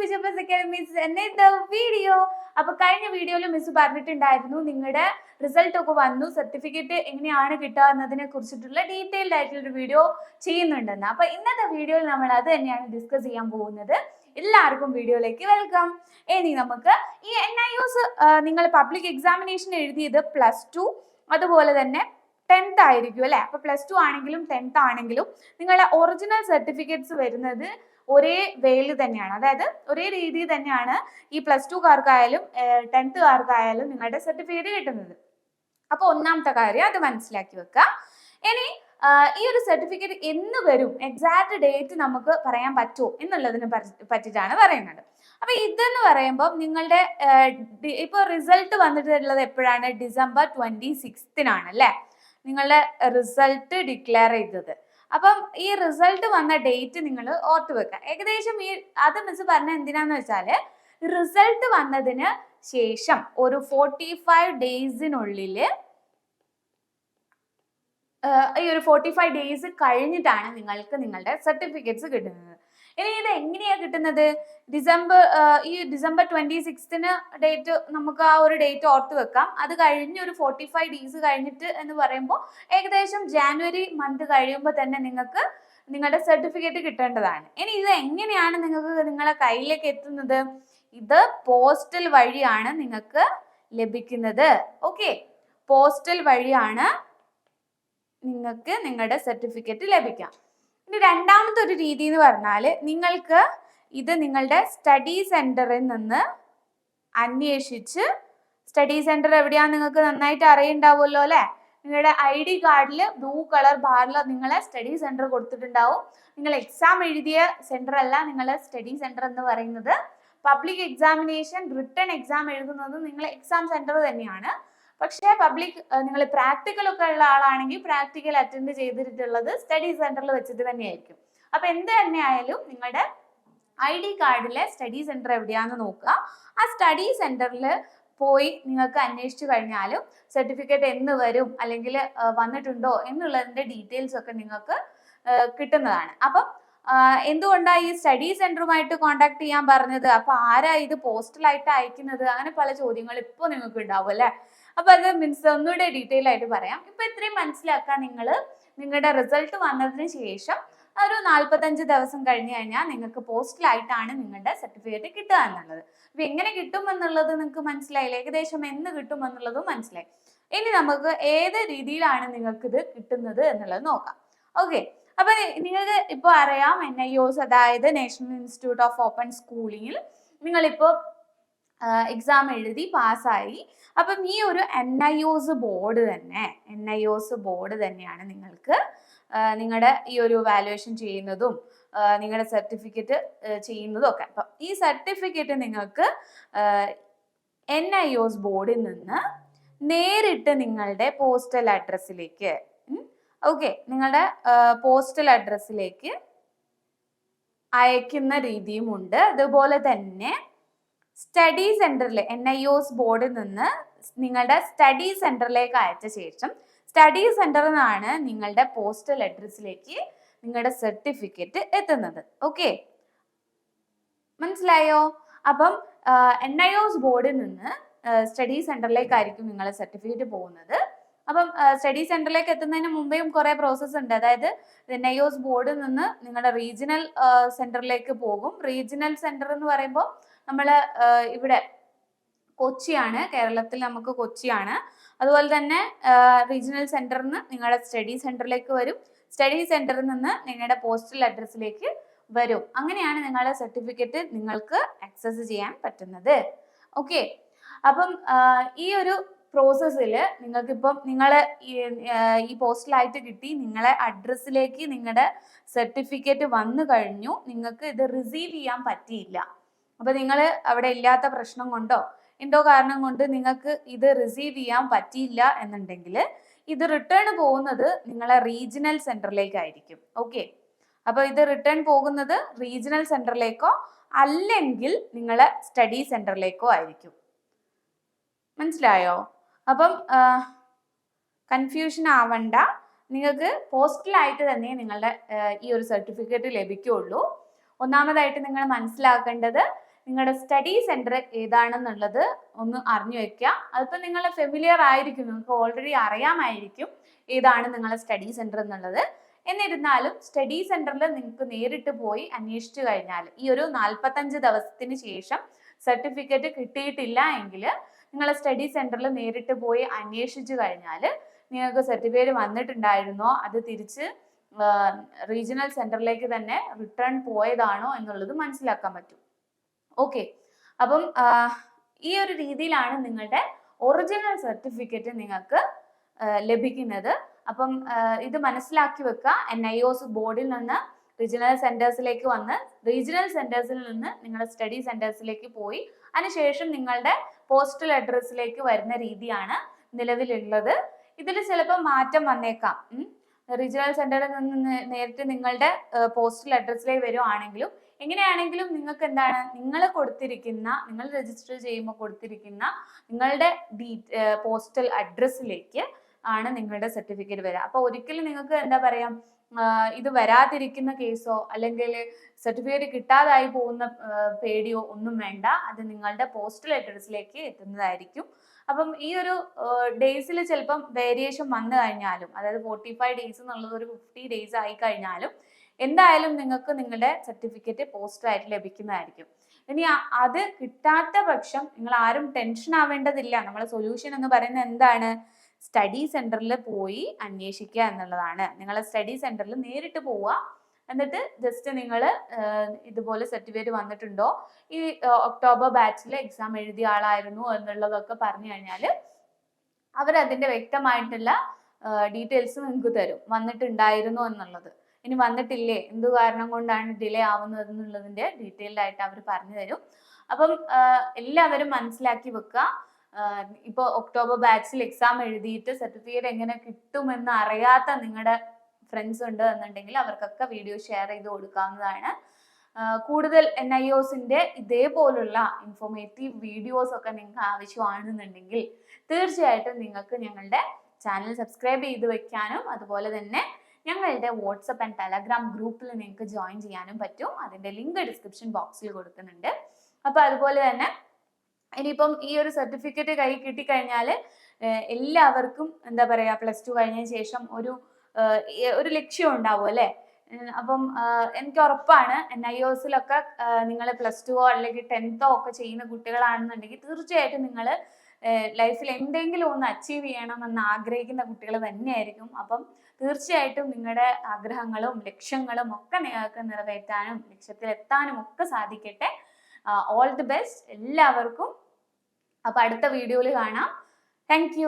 Plus academies എന്ന video അപ്പൊ കഴിഞ്ഞ വീഡിയോയിൽ മിസ് പറഞ്ഞിട്ടുണ്ടായിരുന്നു നിങ്ങളുടെ റിസൾട്ട് ഒക്കെ വന്നു. സർട്ടിഫിക്കറ്റ് എങ്ങനെയാണ് കിട്ടുക എന്നതിനെ കുറിച്ചിട്ടുള്ള ഡീറ്റെയിൽഡ് ആയിട്ടുള്ള ഒരു വീഡിയോ ചെയ്യുന്നുണ്ടെന്ന്. അപ്പൊ ഇന്നത്തെ വീഡിയോയിൽ നമ്മൾ അത് തന്നെയാണ് ഡിസ്കസ് ചെയ്യാൻ പോകുന്നത്. എല്ലാവർക്കും വീഡിയോയിലേക്ക് വെൽക്കം ഇനി നമുക്ക് ഈ എൻ ഐ യുസ് നിങ്ങൾ പബ്ലിക് എക്സാമിനേഷൻ എഴുതിയത് പ്ലസ് ടു അതുപോലെ തന്നെ ടെൻത്ത് ആയിരിക്കും അല്ലെ? അപ്പൊ പ്ലസ് ടു ആണെങ്കിലും ടെൻത്ത് ആണെങ്കിലും നിങ്ങളുടെ ഒറിജിനൽ സർട്ടിഫിക്കറ്റ്സ് വരുന്നത് ഒരേ വേയിൽ തന്നെയാണ്. അതായത് ഒരേ രീതിയിൽ തന്നെയാണ് ഈ പ്ലസ് ടുക്കാർക്കായാലും ടെൻത്തുകാർക്കായാലും നിങ്ങളുടെ സർട്ടിഫിക്കറ്റ് കിട്ടുന്നത്. അപ്പൊ ഒന്നാമത്തെ കാര്യം അത് മനസ്സിലാക്കി വെക്കുക. ഇനി ഈ ഒരു സർട്ടിഫിക്കറ്റ് എന്ന് വരും എക്സാക്ട് ഡേറ്റ് നമുക്ക് പറയാൻ പറ്റുമോ എന്നുള്ളതിനെ പറ്റിയിട്ടാണ് പറയുന്നത്. അപ്പൊ ഇതെന്ന് പറയുമ്പോൾ നിങ്ങളുടെ ഇപ്പൊ റിസൾട്ട് വന്നിട്ടുള്ളത് എപ്പോഴാണ്? ഡിസംബർ ട്വന്റി സിക്സ്തിനാണ് അല്ലേ? നിങ്ങളുടെ റിസൾട്ട് ഡിക്ലെയർ ചെയ്തത്. അപ്പം ഈ റിസൾട്ട് വന്ന ഡേറ്റ് നിങ്ങൾ ഓർത്ത് വെക്കുക ഏകദേശം ഈ അത് മിസ് പറഞ്ഞ എന്തിനാന്ന് വെച്ചാൽ റിസൾട്ട് വന്നതിന് ശേഷം ഒരു ഫോർട്ടി ഫൈവ് ഡേയ്സിനുള്ളിൽ ഈ ഒരു ഫോർട്ടി ഫൈവ് ഡേയ്സ് കഴിഞ്ഞിട്ടാണ് നിങ്ങൾക്ക് നിങ്ങളുടെ സർട്ടിഫിക്കറ്റ്സ് കിട്ടുന്നത്. ഇനി ഇത് എങ്ങനെയാ കിട്ടുന്നത്? ഡിസംബർ ഈ ഡിസംബർ ട്വന്റി സിക്സ്തിന് ഡേറ്റ് നമുക്ക് ആ ഒരു ഡേറ്റ് ഓർത്ത് വെക്കാം. അത് കഴിഞ്ഞ് ഒരു ഫോർട്ടി ഫൈവ് ഡേയ്സ് കഴിഞ്ഞിട്ട് എന്ന് പറയുമ്പോൾ ഏകദേശം ജാനുവരി മന്ത് കഴിയുമ്പോൾ തന്നെ നിങ്ങൾക്ക് നിങ്ങളുടെ സർട്ടിഫിക്കറ്റ് കിട്ടേണ്ടതാണ്. ഇനി ഇത് എങ്ങനെയാണ് നിങ്ങൾക്ക് നിങ്ങളെ കയ്യിലേക്ക് എത്തുന്നത്? ഇത് പോസ്റ്റൽ വഴിയാണ് നിങ്ങൾക്ക് ലഭിക്കുന്നത്. ഓക്കെ പോസ്റ്റൽ വഴിയാണ് നിങ്ങൾക്ക് നിങ്ങളുടെ സർട്ടിഫിക്കറ്റ് ലഭിക്കാം. ഇനി രണ്ടാമത്തെ ഒരു രീതി എന്ന് പറഞ്ഞാൽ നിങ്ങൾക്ക് ഇത് നിങ്ങളുടെ സ്റ്റഡി സെന്ററിൽ നിന്ന് അന്വേഷിച്ച് സ്റ്റഡി സെന്റർ എവിടെയാണെന്ന് നിങ്ങൾക്ക് നന്നായിട്ട് അറിയുണ്ടാവുമല്ലോ അല്ലേ? നിങ്ങളുടെ ഐ ഡി കാർഡിൽ ബ്ലൂ കളർ ബാറിൽ നിങ്ങളെ സ്റ്റഡി സെന്റർ കൊടുത്തിട്ടുണ്ടാവും. നിങ്ങൾ എക്സാം എഴുതിയ സെന്റർ അല്ല നിങ്ങളെ സ്റ്റഡി സെന്റർ എന്ന് പറയുന്നത്. പബ്ലിക് എക്സാമിനേഷൻ റിട്ടേൺ എക്സാം എഴുതുന്നത് നിങ്ങൾ എക്സാം സെന്റർ തന്നെയാണ്. പക്ഷേ പബ്ലിക് നിങ്ങൾ പ്രാക്ടിക്കൽ ഒക്കെ ഉള്ള ആളാണെങ്കിൽ പ്രാക്ടിക്കൽ അറ്റൻഡ് ചെയ്തിട്ടുള്ളത് സ്റ്റഡി സെന്ററിൽ വെച്ചിട്ട് തന്നെയായിരിക്കും. അപ്പൊ എന്ത് തന്നെയായാലും നിങ്ങളുടെ ഐ ഡി കാർഡിലെ സ്റ്റഡി സെന്റർ എവിടെയാന്ന് നോക്കുക. ആ സ്റ്റഡി സെന്ററിൽ പോയി നിങ്ങൾക്ക് അന്വേഷിച്ചു കഴിഞ്ഞാലും സർട്ടിഫിക്കറ്റ് എന്ന് വരും അല്ലെങ്കിൽ വന്നിട്ടുണ്ടോ എന്നുള്ളതിന്റെ ഡീറ്റെയിൽസ് ഒക്കെ നിങ്ങൾക്ക് കിട്ടുന്നതാണ്. അപ്പം എന്തുകൊണ്ടാണ് ഈ സ്റ്റഡി സെന്ററുമായിട്ട് കോണ്ടാക്ട് ചെയ്യാൻ പറഞ്ഞത്? അപ്പൊ ആരാ ഇത് പോസ്റ്റലായിട്ട് അയക്കുന്നത്? അങ്ങനെ പല ചോദ്യങ്ങൾ ഇപ്പോൾ നിങ്ങൾക്ക് ഉണ്ടാവും അല്ലെ? അപ്പൊ അത് മീൻസ് ഒന്നുകൂടെ ഡീറ്റെയിൽ ആയിട്ട് പറയാം. ഇപ്പൊ ഇത്രയും മനസ്സിലാക്കാൻ നിങ്ങൾ നിങ്ങളുടെ റിസൾട്ട് വന്നതിന് ശേഷം ഒരു നാൽപ്പത്തഞ്ച് ദിവസം കഴിഞ്ഞ് കഴിഞ്ഞാൽ നിങ്ങൾക്ക് പോസ്റ്റലായിട്ടാണ് നിങ്ങളുടെ സർട്ടിഫിക്കറ്റ് കിട്ടുക എന്നുള്ളത്. അപ്പൊ എങ്ങനെ കിട്ടും എന്നുള്ളത് നിങ്ങൾക്ക് മനസ്സിലായില്ല? ഏകദേശം എന്ന് കിട്ടും എന്നുള്ളതും മനസ്സിലായി. ഇനി നമുക്ക് ഏത് രീതിയിലാണ് നിങ്ങൾക്ക് ഇത് കിട്ടുന്നത് എന്നുള്ളത് നോക്കാം. ഓക്കെ അപ്പൊ നിങ്ങൾക്ക് ഇപ്പൊ അറിയാം എൻ ഐ ഒസ് അതായത് നാഷണൽ ഇൻസ്റ്റിറ്റ്യൂട്ട് ഓഫ് ഓപ്പൺ സ്കൂളിങ്ങിൽ നിങ്ങളിപ്പോ എക്സാം എഴുതി പാസ്സായി. അപ്പം ഈ ഒരു എൻ ഐ ഒസ് ബോർഡ് തന്നെ എൻ ഐ ഒസ് ബോർഡ് തന്നെയാണ് നിങ്ങൾക്ക് നിങ്ങളുടെ ഈ ഒരു വാലുവേഷൻ ചെയ്യുന്നതും നിങ്ങളുടെ സർട്ടിഫിക്കറ്റ് ചെയ്യുന്നതും ഒക്കെ അപ്പം ഈ സർട്ടിഫിക്കറ്റ് നിങ്ങൾക്ക് എൻ ഐ ഒസ് ബോർഡിൽ നിന്ന് നേരിട്ട് നിങ്ങളുടെ പോസ്റ്റൽ അഡ്രസ്സിലേക്ക് ഓക്കെ നിങ്ങളുടെ പോസ്റ്റൽ അഡ്രസ്സിലേക്ക് അയക്കുന്ന രീതിയുമുണ്ട്. അതുപോലെ തന്നെ സ്റ്റഡി സെന്ററിൽ എൻ ഐ ഒസ് ബോർഡിൽ നിന്ന് നിങ്ങളുടെ സ്റ്റഡി സെന്ററിലേക്ക് അയച്ച ശേഷം സ്റ്റഡി സെന്ററിൽ നിന്നാണ് നിങ്ങളുടെ പോസ്റ്റൽ അഡ്രസ്സിലേക്ക് നിങ്ങളുടെ സർട്ടിഫിക്കറ്റ് എത്തുന്നത്. ഓക്കെ മനസ്സിലായോ? അപ്പം എൻ ഐ ഒസ് ബോർഡിൽ നിന്ന് സ്റ്റഡി സെന്ററിലേക്കായിരിക്കും നിങ്ങളുടെ സർട്ടിഫിക്കറ്റ് പോകുന്നത്. അപ്പം സ്റ്റഡി സെന്ററിലേക്ക് എത്തുന്നതിന് മുമ്പേയും കുറേ പ്രോസസ്സ് ഉണ്ട്. അതായത് എൻ ഐ ഒസ് ബോർഡിൽ നിന്ന് നിങ്ങളുടെ റീജിയണൽ സെന്ററിലേക്ക് പോകും. റീജിയണൽ സെന്റർ എന്ന് പറയുമ്പോൾ നമ്മൾ ഇവിടെ കൊച്ചിയാണ്. കേരളത്തിൽ നമുക്ക് കൊച്ചിയാണ്. അതുപോലെ തന്നെ റീജിയണൽ സെന്ററിൽ നിന്ന് നിങ്ങളുടെ സ്റ്റഡി സെന്ററിലേക്ക് വരും. സ്റ്റഡി സെന്ററിൽ നിന്ന് നിങ്ങളുടെ പോസ്റ്റൽ അഡ്രസ്സിലേക്ക് വരും. അങ്ങനെയാണ് നിങ്ങളുടെ സർട്ടിഫിക്കറ്റ് നിങ്ങൾക്ക് ആക്സസ് ചെയ്യാൻ പറ്റുന്നത്. ഓക്കെ അപ്പം ഈ ഒരു പ്രോസസ്സിൽ നിങ്ങൾക്കിപ്പം നിങ്ങൾ ഈ പോസ്റ്റലായിട്ട് കിട്ടി. നിങ്ങളെ അഡ്രസ്സിലേക്ക് നിങ്ങളുടെ സർട്ടിഫിക്കറ്റ് വന്നു കഴിഞ്ഞു. നിങ്ങൾക്ക് ഇത് റിസീവ് ചെയ്യാൻ പറ്റിയില്ല. അപ്പൊ നിങ്ങൾ അവിടെ ഇല്ലാത്ത പ്രശ്നം കൊണ്ടോ എന്തോ കാരണം കൊണ്ട് നിങ്ങൾക്ക് ഇത് റിസീവ് ചെയ്യാൻ പറ്റിയില്ല എന്നുണ്ടെങ്കിൽ ഇത് റിട്ടേൺ പോകുന്നത് നിങ്ങളെ റീജിയണൽ സെന്ററിലേക്കായിരിക്കും ഓക്കെ അപ്പോൾ ഇത് റിട്ടേൺ പോകുന്നത് റീജിയണൽ സെന്ററിലേക്കോ അല്ലെങ്കിൽ നിങ്ങളെ സ്റ്റഡി സെന്ററിലേക്കോ ആയിരിക്കും. മനസ്സിലായോ? അപ്പം കൺഫ്യൂഷൻ ആവണ്ട. നിങ്ങൾക്ക് പോസ്റ്റലായിട്ട് തന്നെ നിങ്ങളുടെ ഈ ഒരു സർട്ടിഫിക്കറ്റ് ലഭിക്കുള്ളൂ. ഒന്നാമതായിട്ട് നിങ്ങൾ മനസ്സിലാക്കേണ്ടത് നിങ്ങളുടെ സ്റ്റഡി സെന്റർ ഏതാണെന്നുള്ളത് ഒന്ന് അറിഞ്ഞു വെക്കുക അതിപ്പോൾ നിങ്ങൾ ഫെമിലിയർ ആയിരിക്കും നിങ്ങൾക്ക് ഓൾറെഡി അറിയാമായിരിക്കും ഏതാണ് നിങ്ങളുടെ സ്റ്റഡി സെന്റർ എന്നുള്ളത്. എന്നിരുന്നാലും സ്റ്റഡി സെന്ററിൽ നിങ്ങൾക്ക് നേരിട്ട് പോയി അന്വേഷിച്ചു കഴിഞ്ഞാൽ ഈ ഒരു നാൽപ്പത്തഞ്ച് ദിവസത്തിന് ശേഷം സർട്ടിഫിക്കറ്റ് കിട്ടിയിട്ടില്ല എങ്കിൽ നിങ്ങളെ സ്റ്റഡി സെന്ററിൽ നേരിട്ട് പോയി അന്വേഷിച്ചു കഴിഞ്ഞാൽ നിങ്ങൾക്ക് സർട്ടിഫിക്കറ്റ് വന്നിട്ടുണ്ടായിരുന്നോ? അത് തിരിച്ച് റീജിയണൽ സെന്ററിലേക്ക് തന്നെ റിട്ടേൺ പോയതാണോ എന്നുള്ളത് മനസ്സിലാക്കാൻ പറ്റും. ഓക്കെ അപ്പം ഈ ഒരു രീതിയിലാണ് നിങ്ങളുടെ ഒറിജിനൽ സർട്ടിഫിക്കറ്റ് നിങ്ങൾക്ക് ലഭിക്കുന്നത്. അപ്പം ഇത് മനസ്സിലാക്കി വെക്കുക. എൻ ഐ ഒസ് ബോർഡിൽ നിന്ന് റീജിയണൽ സെന്റേഴ്സിലേക്ക് വന്ന് റീജിയണൽ സെന്റേഴ്സിൽ നിന്ന് നിങ്ങളുടെ സ്റ്റഡി സെന്റേഴ്സിലേക്ക് പോയി. അതിനുശേഷം നിങ്ങളുടെ പോസ്റ്റൽ അഡ്രസ്സിലേക്ക് വരുന്ന രീതിയാണ് നിലവിലുള്ളത്. ഇതിൽ ചിലപ്പോൾ മാറ്റം വന്നേക്കാം. റീജിയണൽ സെന്ററിൽ നിന്ന് നേരിട്ട് നിങ്ങളുടെ പോസ്റ്റൽ അഡ്രസ്സിലേക്ക് വരുവാണെങ്കിലും എങ്ങനെയാണെങ്കിലും നിങ്ങൾക്ക് എന്താണ് നിങ്ങൾ കൊടുത്തിരിക്കുന്ന നിങ്ങൾ രജിസ്റ്റർ ചെയ്യുമ്പോൾ കൊടുത്തിരിക്കുന്ന നിങ്ങളുടെ ഡീ പോസ്റ്റൽ അഡ്രസ്സിലേക്ക് ആണ് നിങ്ങളുടെ സർട്ടിഫിക്കറ്റ് വരിക അപ്പോൾ ഒരിക്കലും നിങ്ങൾക്ക് എന്താ പറയാ ഇത് വരാതിരിക്കുന്ന കേസോ അല്ലെങ്കിൽ സർട്ടിഫിക്കറ്റ് കിട്ടാതായി പോകുന്ന പേടിയോ ഒന്നും വേണ്ട. അത് നിങ്ങളുടെ പോസ്റ്റൽ അഡ്രസ്സിലേക്ക് എത്തുന്നതായിരിക്കും. അപ്പം ഈ ഒരു ഡേയ്സിൽ ചിലപ്പം വേരിയേഷൻ വന്നു കഴിഞ്ഞാലും അതായത് ഫോർട്ടി ഫൈവ് ഡേയ്സ് എന്നുള്ളത് ഒരു ഫിഫ്റ്റി ഡേയ്സ് ആയി കഴിഞ്ഞാലും എന്തായാലും നിങ്ങൾക്ക് നിങ്ങളുടെ സർട്ടിഫിക്കറ്റ് പോസ്റ്ററായിട്ട് ലഭിക്കുന്നതായിരിക്കും. ഇനി അത് കിട്ടാത്ത പക്ഷം നിങ്ങൾ ആരും ടെൻഷൻ ആവേണ്ടതില്ല. നമ്മളെ സൊല്യൂഷൻ എന്ന് പറയുന്നത് എന്താണ്? സ്റ്റഡി സെന്ററിൽ പോയി അന്വേഷിക്കുക എന്നുള്ളതാണ്. നിങ്ങൾ സ്റ്റഡി സെന്ററിൽ നേരിട്ട് പോവുക. എന്നിട്ട് ജസ്റ്റ് നിങ്ങൾ ഇതുപോലെ സർട്ടിഫിക്കറ്റ് വന്നിട്ടുണ്ടോ? ഈ ഒക്ടോബർ ബാച്ചിൽ എക്സാം എഴുതിയ ആളായിരുന്നു എന്നുള്ളതൊക്കെ പറഞ്ഞു കഴിഞ്ഞാൽ അവരതിന്റെ വ്യക്തമായിട്ടുള്ള ഡീറ്റെയിൽസ് നിങ്ങൾക്ക് തരും. വന്നിട്ടുണ്ടായിരുന്നു എന്നുള്ളത്. ഇനി വന്നിട്ടില്ലേ? എന്തു കാരണം കൊണ്ടാണ് ഡിലേ ആവുന്നത് എന്നുള്ളതിന്റെ ഡീറ്റെയിൽഡ് ആയിട്ട് അവർ പറഞ്ഞു തരും. അപ്പം എല്ലാവരും മനസ്സിലാക്കി വെക്കുക ഇപ്പോൾ ഒക്ടോബർ ബാച്ചിൽ എക്സാം എഴുതിയിട്ട് സർട്ടിഫിക്കറ്റ് എങ്ങനെ കിട്ടുമെന്ന് അറിയാത്ത നിങ്ങളുടെ ഫ്രണ്ട്സ് ഉണ്ട് എന്നുണ്ടെങ്കിൽ അവർക്കൊക്കെ വീഡിയോ ഷെയർ ചെയ്ത് കൊടുക്കാവുന്നതാണ്. കൂടുതൽ എൻ ഐ ഒസിന്റെ ഇതേപോലുള്ള ഇൻഫോർമേറ്റീവ് വീഡിയോസ് ഒക്കെ നിങ്ങൾക്ക് ആവശ്യമാണെന്നുണ്ടെങ്കിൽ തീർച്ചയായിട്ടും നിങ്ങൾക്ക് ഞങ്ങളുടെ ചാനൽ സബ്സ്ക്രൈബ് ചെയ്ത് വെക്കാനും അതുപോലെ തന്നെ ഞങ്ങളുടെ വാട്സപ്പ് ആൻഡ് ടെലഗ്രാം ഗ്രൂപ്പിൽ നിങ്ങൾക്ക് ജോയിൻ ചെയ്യാനും പറ്റും. അതിന്റെ ലിങ്ക് ഡിസ്ക്രിപ്ഷൻ ബോക്സിൽ കൊടുക്കുന്നുണ്ട്. അപ്പോൾ അതുപോലെ തന്നെ ഇനിയിപ്പം ഈ ഒരു സർട്ടിഫിക്കറ്റ് കൈ കിട്ടിക്കഴിഞ്ഞാൽ എല്ലാവർക്കും എന്താ പറയുക പ്ലസ് ടു കഴിഞ്ഞതിന് ശേഷം ഒരു ഒരു ലക്ഷ്യം ഉണ്ടാവും അല്ലേ? അപ്പം എനിക്ക് ഉറപ്പാണ് എൻ ഐ ഒസിലൊക്കെ നിങ്ങൾ പ്ലസ് ടുവോ അല്ലെങ്കിൽ ടെൻത്തോ ഒക്കെ ചെയ്യുന്ന കുട്ടികളാണെന്നുണ്ടെങ്കിൽ തീർച്ചയായിട്ടും നിങ്ങൾ ലൈഫിൽ എന്തെങ്കിലും ഒന്ന് അച്ചീവ് ചെയ്യണം എന്ന് ആഗ്രഹിക്കുന്ന കുട്ടികൾ തന്നെയായിരിക്കും. അപ്പം തീർച്ചയായിട്ടും നിങ്ങളുടെ ആഗ്രഹങ്ങളും ലക്ഷ്യങ്ങളും ഒക്കെ നിങ്ങൾക്ക് നിറവേറ്റാനും ലക്ഷ്യത്തിലെത്താനും ഒക്കെ സാധിക്കട്ടെ. ഓൾ ദി ബെസ്റ്റ് എല്ലാവർക്കും. അപ്പൊ അടുത്ത വീഡിയോയിൽ കാണാം. താങ്ക്